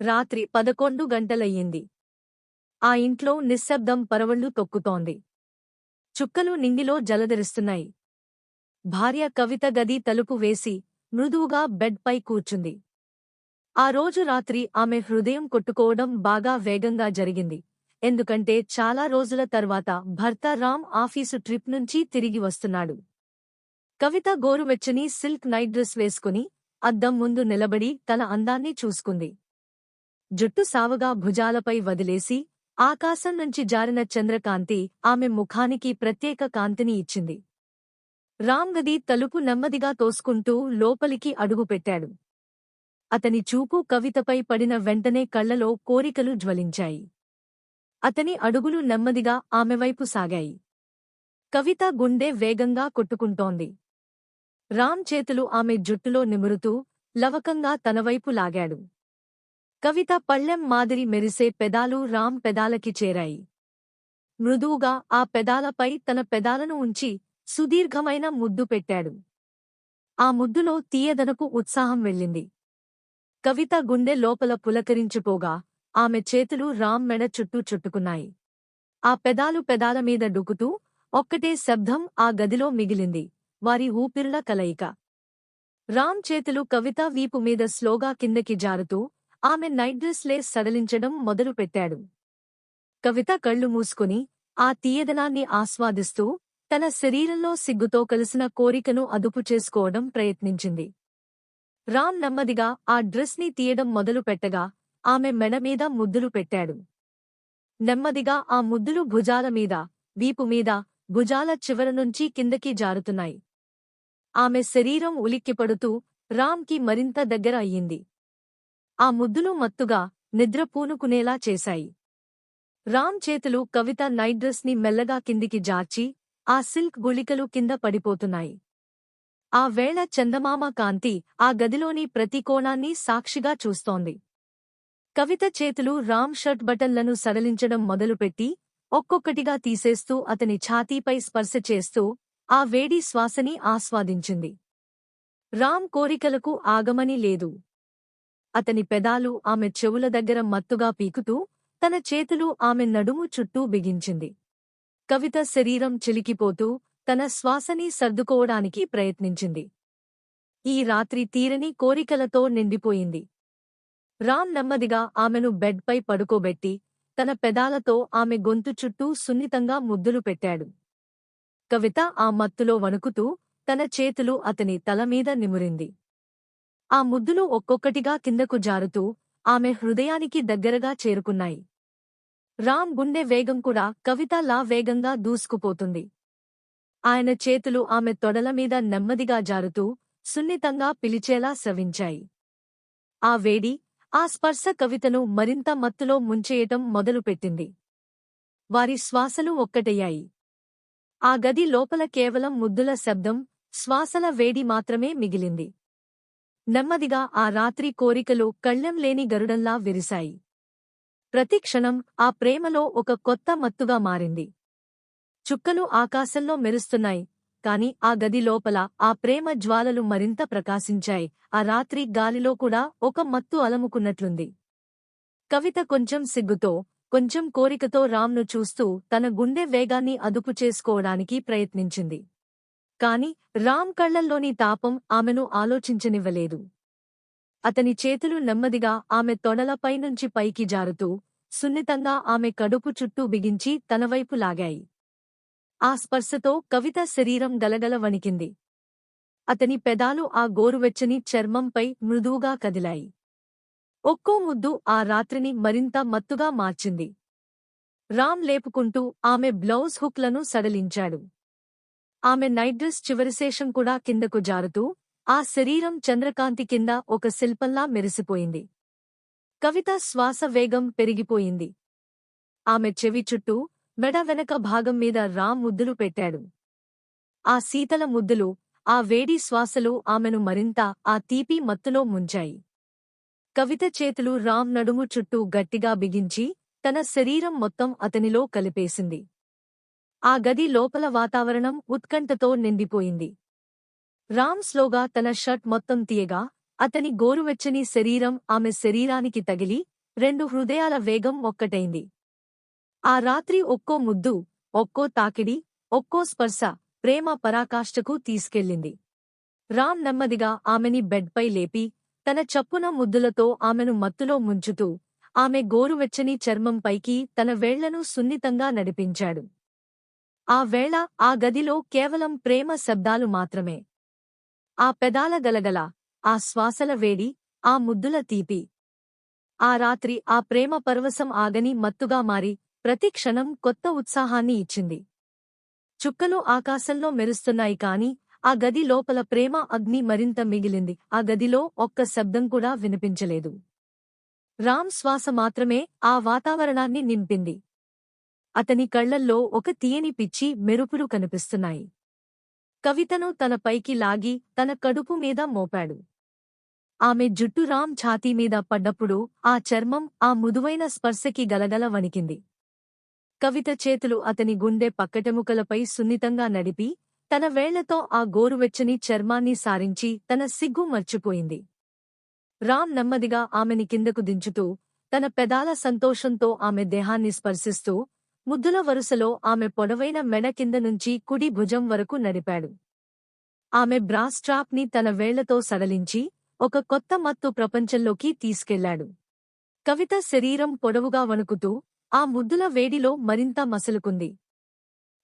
రాత్రి పదకొండు గంటలయ్యింది. ఆ ఇంట్లో నిశ్శబ్దం పరవళ్ళు తొక్కుతోంది. చుక్కలు నింగిలో జలధరిస్తున్నాయి. భార్య కవిత గది తలుపు వేసి మృదువుగా బెడ్పై కూర్చుంది. ఆ రోజు రాత్రి ఆమె హృదయం కొట్టుకోవడం బాగా వేగంగా జరిగింది. ఎందుకంటే చాలా రోజుల తర్వాత భర్త రామ్ ఆఫీసు ట్రిప్ నుంచి తిరిగి వస్తున్నాడు. కవిత గోరువెచ్చని సిల్క్ నైట్ డ్రెస్ వేసుకుని అద్దం ముందు నిలబడి తన అందాన్ని చూసుకుంది. జుట్టు సావగా భుజాలపై వదిలేసి ఆకాశం నుంచి జారిన చంద్రకాంతి ఆమె ముఖానికి ప్రత్యేక కాంతిని ఇచ్చింది. రామ్గది తలుపు నెమ్మదిగా తోసుకుంటూ లోపలికి అడుగుపెట్టాడు. అతని చూపు కవితపై పడిన వెంటనే కళ్ళలో కోరికలు జ్వలించాయి. అతని అడుగులు నెమ్మదిగా ఆమెవైపు సాగాయి. కవిత గుండె వేగంగా కొట్టుకుంటోంది. రామ్ చేతులు ఆమె జుట్టులో నిమురుతూ లవకంగా తనవైపు లాగాడు. కవిత పళ్ళెం మాదిరి మెరిసే పెదాలు రామ్ పెదాలకి చేరాయి. మృదువుగా ఆ పెదాలపై తన పెదాలను ఉంచి సుదీర్ఘమైన ముద్దు పెట్టాడు. ఆ ముద్దులో తీయదనకు ఉత్సాహం వెళ్ళింది. కవిత గుండె లోపల పులకరించిపోగా ఆమె చేతులు రామ్ మెడ చుట్టూ చుట్టుకున్నాయి. ఆ పెదాలు పెదాల మీద డుకుతూ ఒక్కటే శబ్దం ఆ గదిలో మిగిలింది. వారి ఊపిరుల కలయిక. రామ్ చేతులు కవిత వీపు మీద స్లోగా కిందకి జారుతూ ఆమె నైట్ డ్రెస్లే సడలించడం మొదలుపెట్టాడు. కవిత కళ్ళు మూసుకుని ఆ తీయదనాన్ని ఆస్వాదిస్తూ తన శరీరంలో సిగ్గుతో కలిసిన కోరికను అదుపు చేసుకోవడం ప్రయత్నించింది. రామ్ నెమ్మదిగా ఆ డ్రెస్ని తీయడం మొదలుపెట్టగా ఆమె మెడమీద ముద్దులు పెట్టాడు. నెమ్మదిగా ఆ ముద్దులు భుజాల మీద వీపు మీద భుజాల చివర నుంచి కిందకి జారుతున్నాయి. ఆమె శరీరం ఉలిక్కిపడుతూ రామ్కి మరింత దగ్గర అయ్యింది. ఆ ముద్దులు మత్తుగా నిద్ర పూనుకునేలా చేశాయి. రామ్ చేతులు కవిత నైట్ డ్రెస్ని మెల్లగా కిందికి జార్చి ఆ సిల్క్ గుళికలు కింద పడిపోతున్నాయి. ఆ వేళ చందమామ కాంతి ఆ గదిలోని ప్రతి కోణాన్ని సాక్షిగా చూస్తోంది. కవిత చేతులు రామ్ షర్ట్ బటన్లను సడలించడం మొదలుపెట్టి ఒక్కొక్కటిగా తీసేస్తూ అతని ఛాతీపై స్పర్శ చేస్తూ ఆ వేడి శ్వాసని ఆస్వాదించింది. రామ్ కోరికలకు ఆగమని లేదు. అతని పెదాలు ఆమె చెవుల దగ్గర మత్తుగా పీకుతూ తన చేతులు ఆమె నడుము చుట్టూ బిగించింది. కవిత శరీరం చిలికిపోతూ తన శ్వాసని సర్దుకోవడానికి ప్రయత్నించింది. ఈ రాత్రి తీరని కోరికలతో నిండిపోయింది. రామ్ నెమ్మదిగా ఆమెను బెడ్పై పడుకోబెట్టి తన పెదాలతో ఆమె గొంతు చుట్టూ సున్నితంగా ముద్దులు పెట్టాడు. కవిత ఆ మత్తులో వణుకుతూ తన చేతులు అతని తలమీద నిమురింది. ఆ ముద్దులు ఒక్కొక్కటిగా కిందకు జారుతూ ఆమె హృదయానికి దగ్గరగా చేరుకున్నాయి. రామ్ గుండె వేగం కూడా కవితలా వేగంగా దూసుకుపోతుంది. ఆయన చేతులు ఆమె తొడల మీద నెమ్మదిగా జారుతూ సున్నితంగా పిలిచేలా స్రవించాయి ఆ వేడి ఆ స్పర్శ కవితను మరింత మత్తులో ముంచేయటం మొదలుపెట్టింది. వారి శ్వాసలు ఒక్కటయ్యాయి. ఆ గది లోపల కేవలం ముద్దుల శబ్దం శ్వాసల వేడి మాత్రమే మిగిలింది. నెమ్మదిగా ఆ రాత్రి కోరికలు కళ్ళెం గరుడల్లా గరుడంలా విరిశాయి. ప్రతిక్షణం ఆ ప్రేమలో ఒక కొత్త మత్తుగా మారింది. చుక్కలు ఆకాశంలో మెరుస్తున్నాయి కాని ఆ గది లోపల ఆ ప్రేమ జ్వాలలు మరింత ప్రకాశించాయి. ఆ రాత్రి గాలిలో కూడా ఒక మత్తు అలముకున్నట్లుంది. కవిత కొంచెం సిగ్గుతో కొంచెం కోరికతో రామ్ను చూస్తూ తన గుండె వేగాన్ని అదుపు చేసుకోవడానికి ప్రయత్నించింది. కాని రామ్ కళ్ళల్లోని తాపం ఆమెను ఆలోచించనివ్వలేదు. అతని చేతులు నెమ్మదిగా ఆమె తొడలపైనుంచి పైకి జారుతూ సున్నితంగా ఆమె కడుపు చుట్టూ బిగించి తనవైపు లాగాయి. ఆ స్పర్శతో కవిత శరీరం గలగల వణికింది. అతని పెదాలు ఆ గోరువెచ్చని చర్మంపై మృదువుగా కదిలాయి. ఒక్కో ముద్దు ఆ రాత్రిని మరింత మత్తుగా మార్చింది. రామ్ లేపుకుంటూ ఆమె బ్లౌజ్ హుక్లను సడలించాడు. ఆమె నైట్ డ్రెస్ చివరిశేషం కూడా కిందకు జారుతూ ఆ శరీరం చంద్రకాంతి కింద ఒక శిల్పంలా మెరిసిపోయింది. కవిత శ్వాస వేగం పెరిగిపోయింది. ఆమె చెవి చుట్టూ మెడ వెనక భాగం మీద రామ్ ముద్దులు పెట్టాడు. ఆ శీతల ముద్దులు ఆ వేడి శ్వాసలు ఆమెను మరింత ఆ తీపి మత్తులో ముంచాయి. కవిత చేతులు రామ్ నడుము చుట్టూ గట్టిగా బిగించి తన శరీరం మొత్తం అతనిలో కలిపేసింది. ఆ గది లోపల వాతావరణం ఉత్కంఠతో నిండిపోయింది. రామ్ స్లోగా తన షర్ట్ మొత్తం తీయగా అతని గోరువెచ్చని శరీరం ఆమె శరీరానికి తగిలి రెండు హృదయాల వేగం ఒక్కటైంది. ఆ రాత్రి ఒక్కో ముద్దు ఒక్కో తాకిడి ఒక్కో స్పర్శ ప్రేమ పరాకాష్ఠకు తీసుకెళ్ళింది. రామ్ నెమ్మదిగా ఆమెని బెడ్పై లేపి తన చప్పున ముద్దులతో ఆమెను మత్తులో ముంచుతూ ఆమె గోరువెచ్చని చర్మంపైకి తన వేళ్ళను సున్నితంగా నడిపించాడు. ఆ వేళ ఆ గదిలో కేవలం ప్రేమ శబ్దాలు మాత్రమే. ఆ పెదాల గలగల ఆ శ్వాసల వేడి ఆ ముద్దుల తీపి. ఆ రాత్రి ఆ ప్రేమ పర్వసం ఆగని మత్తుగా మారి ప్రతి క్షణం కొత్త ఉత్సాహాన్ని ఇచ్చింది. చుక్కలు ఆకాశంలో మెరుస్తున్నాయి కాని ఆ గది లోపల ప్రేమ అగ్ని మరింత మిగిలింది. ఆ గదిలో ఒక్క శబ్దం కూడా వినిపించలేదు. రామ్ శ్వాస మాత్రమే ఆ వాతావరణాన్ని నింపింది. అతని కళ్ళల్లో ఒక తీయని పిచ్చి మెరుపులు కనిపిస్తున్నాయి. కవితను తన పైకి లాగి తన కడుపు మీద మోపాడు. ఆమె జుట్టు రామ్ ఛాతీ మీద పడ్డప్పుడు ఆ చర్మం ఆ ముదువైన స్పర్శకి గలగల వణికింది. కవిత చేతులు అతని గుండె పక్కటెముకలపై సున్నితంగా నడిపి తన వేళ్ళతో ఆ గోరువెచ్చని చర్మాన్ని సారించి తన సిగ్గు మర్చిపోయింది. రామ్ నెమ్మదిగా ఆమెని కిందకు దించుతూ తన పెదాల సంతోషంతో ఆమె దేహాన్ని స్పర్శిస్తూ ముద్దుల వరుసలో ఆమె పొడవైన మెడ కింద నుంచి కుడి భుజం వరకు నడిపాడు. ఆమె బ్రాస్ట్రాప్ని తన వేళ్ళతో సడలించి ఒక కొత్త మత్తు ప్రపంచంలోకి తీసుకెళ్ళాడు. కవిత శరీరం పొడవుగా వణుకుతూ ఆ ముద్దుల వేడిలో మరింత మసలుకుంది.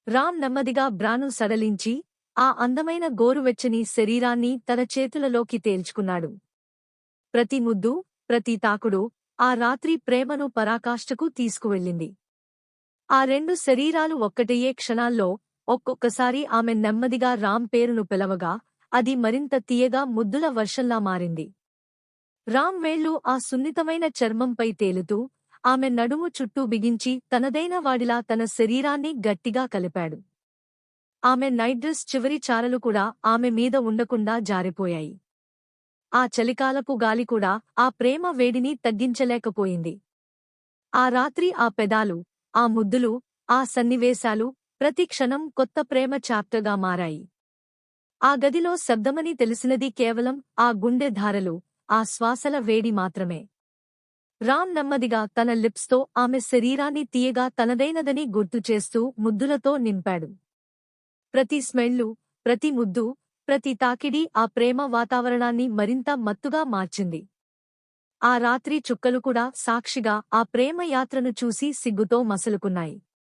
రామ్ నెమ్మదిగా బ్రాను సడలించి ఆ అందమైన గోరువెచ్చని శరీరాన్ని తన చేతులలోకి తేల్చుకున్నాడు. ప్రతి ముద్దు ప్రతి తాకుడు ఆ రాత్రి ప్రేమను పరాకాష్ఠకు తీసుకువెళ్ళింది. ఆ రెండు శరీరాలు ఒక్కటయ్యే క్షణాల్లో ఒక్కొక్కసారి ఆమె నెమ్మదిగా రామ్ పేరును పిలవగా అది మరింత తీయగా ముద్దుల వర్షంలా మారింది. రామ్ వేళ్ళు ఆ సున్నితమైన చర్మంపై తేలుతూ ఆమె నడుము చుట్టూ బిగించి తనదైన వాడిలా తన శరీరాన్ని గట్టిగా కలిపాడు. ఆమె నైట్ డ్రెస్ చివరి చారలు కూడా ఆమె మీద ఉండకుండా జారిపోయాయి. ఆ చలికాలపు గాలి కూడా ఆ ప్రేమ వేడిని తగ్గించలేకపోయింది. ఆ రాత్రి ఆ పెదాలు ఆ ముద్దులు ఆ సన్నివేశాలు ప్రతి క్షణం కొత్త ప్రేమ చాప్టర్గా మారాయి. ఆ గదిలో శబ్దమని తెలిసినది కేవలం ఆ గుండె ధారలు ఆ శ్వాసల వేడి మాత్రమే. రామ్ నెమ్మదిగా తన లిప్స్తో ఆమె శరీరాన్ని తీయగా తనదైనదని గుర్తుచేస్తూ ముద్దులతో నింపాడు. ప్రతి స్మెల్లు ప్రతి ముద్దు ప్రతి తాకిడి ఆ ప్రేమ వాతావరణాన్ని మరింత మత్తుగా మార్చింది. ఆ రాత్రి చుక్కలు కూడా సాక్షిగా ఆ ప్రేమ యాత్రను చూసి సిగ్గుతో మసలుకున్నాయి.